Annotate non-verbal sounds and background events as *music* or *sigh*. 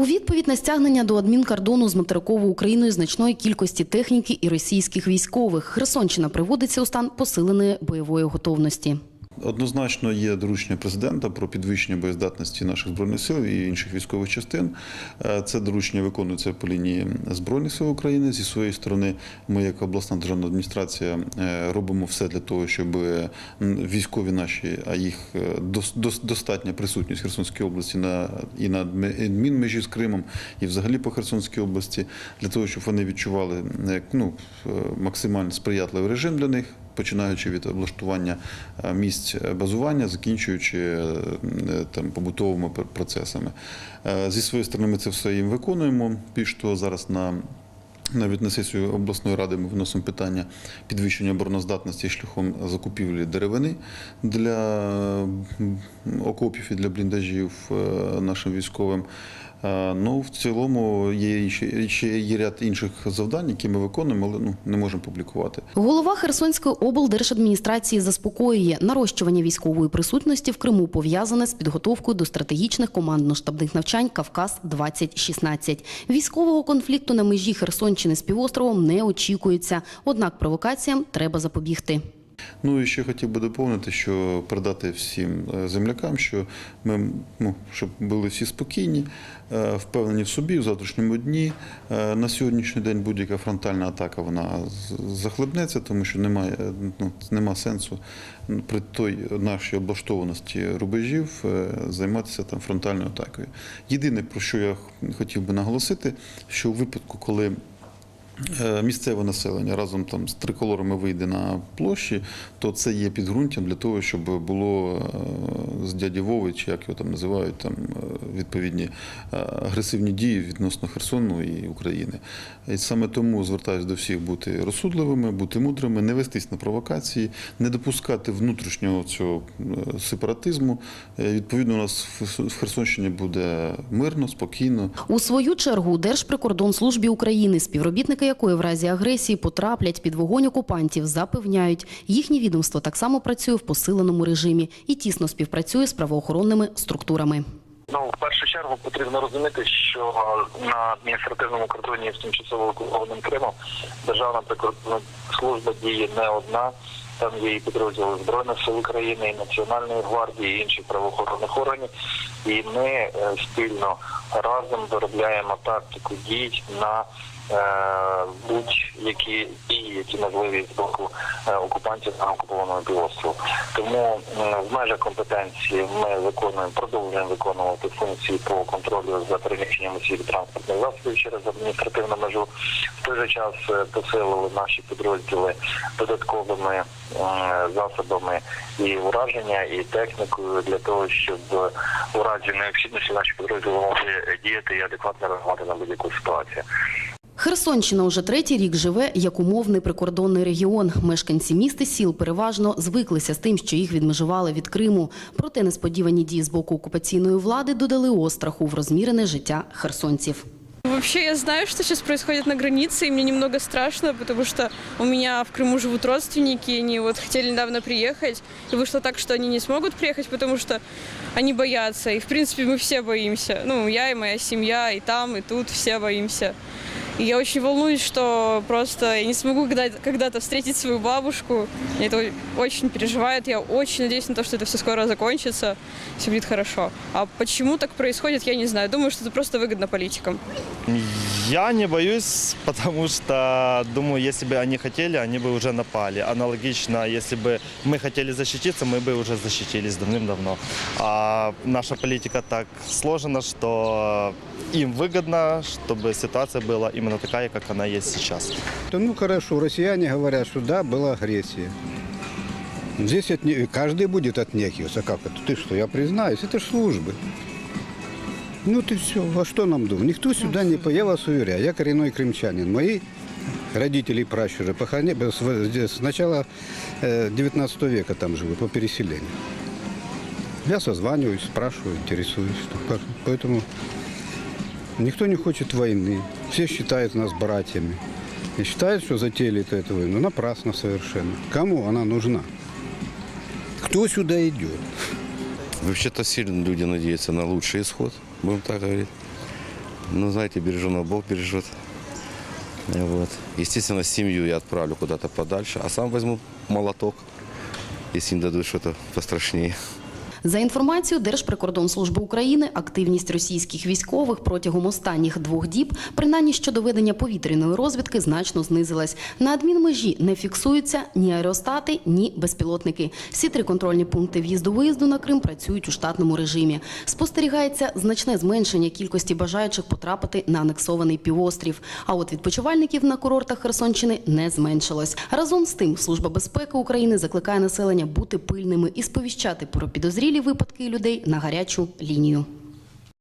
У відповідь на стягнення до адмінкордону з материковою Україною значної кількості техніки і російських військових Херсонщина приводиться у стан посиленої бойової готовності. Однозначно є доручення президента про підвищення боєздатності наших збройних сил і інших військових частин. Е, Це доручення виконується по лінії збройних сил України. Зі своєї сторони, ми, як обласна державна адміністрація, е, робимо все для того, щоб військові наші, а їх е, дос- дос- достатня присутність в Херсонській області на і на адмінмежі з Кримом, і взагалі по Херсонській області, для того, щоб вони відчували е, ну, е, максимально сприятливий режим для них починаючи від облаштування е, місць базування, закінчуючи е, там побутовими процесами. Е, Зі своєї сторони, ми це все їм виконуємо. Більш того, зараз на навіть на сесію обласної ради ми виносимо питання підвищення обороноздатності шляхом закупівлі деревини для окопів і для бліндажів нашим військовим. Е, Ну, в цілому є ще, ще є ряд інших завдань, які ми виконуємо, але ну, не можемо публікувати. Голова Херсонської облдержадміністрації заспокоює, нарощування військової присутності в Криму пов'язане з підготовкою до стратегічних командно-штабних навчань Кавказ-2016. Військового конфлікту на межі Херсонщини з півостровом не очікується, однак провокаціям треба запобігти. Ну і ще хотів би доповнити, що передати всім е, землякам, що ми ну, щоб були всі спокійні, е, впевнені в собі в завтрашньому дні. Е, На сьогоднішній день будь-яка фронтальна атака вона захлебнеться, тому що немає ну, нема сенсу при той нашій облаштованості рубежів займатися там фронтальною атакою. Єдине про що я хотів би наголосити, що у випадку, коли місцеве населення разом там з триколорами вийде на площі, то це є підґрунтям для того, щоб було е, з дяді Вови, чи як його там називають, там е, відповідні е, агресивні дії відносно Херсону і України. І саме тому звертаюся до всіх бути розсудливими, бути мудрими, не вестись на провокації, не допускати внутрішнього цього е, сепаратизму. Е, Відповідно, у нас в Херсонщині буде мирно, спокійно. У свою чергу Держприкордонслужбі України, співробітники якої в разі агресії потраплять під вогонь окупантів, запевняють, їхнє відомство так само працює в посиленому режимі і тісно співпрацює з правоохоронними структурами. Ну, в першу чергу потрібно розуміти, що на адміністративному кордоні з тимчасово окупованим Кримом державна прикордонна служба діє не одна. Там є і підрозділи Збройних сил України, і Національної гвардії, і інших правоохоронних органів. І ми е, спільно разом виробляємо тактику дій на будь-які дії, які можливі з боку е, окупантів на окупованому півострову. Тому в межах компетенції ми виконуємо, продовжуємо виконувати функції по контролю за переміщенням осіб транспортних засобів через адміністративну межу. В той же час е, посилили наші підрозділи додатковими е, засобами і ураження, і технікою для того, щоб е, у разі необхідності наші підрозділи могли діяти і адекватно реагувати на будь-яку ситуацію. Херсонщина уже третій рік живе як умовний прикордонний регіон. Мешканці міст і сіл переважно звиклися з тим, що їх відмежували від Криму. Проте несподівані дії з боку окупаційної влади додали остраху в розмірене життя херсонців. Вообще я знаю, что сейчас происходит на границе, и мне немного страшно, потому что у меня в Крыму живут родственники, и они вот хотели недавно приехать, и вышло так, что они не смогут приехать, потому что они боятся, и в принципе мы все боимся, ну я и моя семья, и там, и тут все боимся. И я очень волнуюсь, что просто я не смогу когда- когда-то встретить свою бабушку. Мне это очень переживает. Я очень надеюсь на то, что это все скоро закончится, все будет хорошо. А почему так происходит, я не знаю. Думаю, что это просто выгодно политикам. Я не боюсь, *laughs* потому что, думаю, если бы они хотели, они бы уже напали. Аналогично, если бы мы хотели защититься, мы бы уже защитились давным-давно. А наша политика так сложена, что им выгодно, чтобы ситуация была именно такая, как она есть сейчас. То, Ну хорошо, россияне говорят, что да, была агрессия. Здесь отне- каждый будет отнекиваться. Как это? Ты что, я признаюсь, это ж службы. Ну ты все, а что нам думать? Никто сюда не по... Я вас уверяю, я коренной крымчанин. Мои родители и пращуры похоронили с, с начала э, 19 века там живут, по переселению. Я созваниваюсь, спрашиваю, интересуюсь. Поэтому никто не хочет войны. Все считают нас братьями. И считают, что затеяли -то эту войну напрасно совершенно. Кому она нужна? Кто сюда идет? Вообще-то сильно люди надеются на лучший исход, будем так говорить. Ну, знаете, береженого Бог бережет. Вот. Естественно, семью я отправлю куда-то подальше, а сам возьму молоток, если не дадут что-то пострашнее. За інформацією Держприкордонслужби України, активність російських військових протягом останніх двох діб, принаймні щодо ведення повітряної розвідки, значно знизилась. На адмінмежі не фіксуються ні аеростати, ні безпілотники. Всі три контрольні пункти в'їзду-виїзду на Крим працюють у штатному режимі. Спостерігається значне зменшення кількості бажаючих потрапити на анексований півострів. А от відпочивальників на курортах Херсонщини не зменшилось. Разом з тим, Служба безпеки України закликає населення бути пильними і сповіщати про підозрілі випадки людей на гарячу лінію.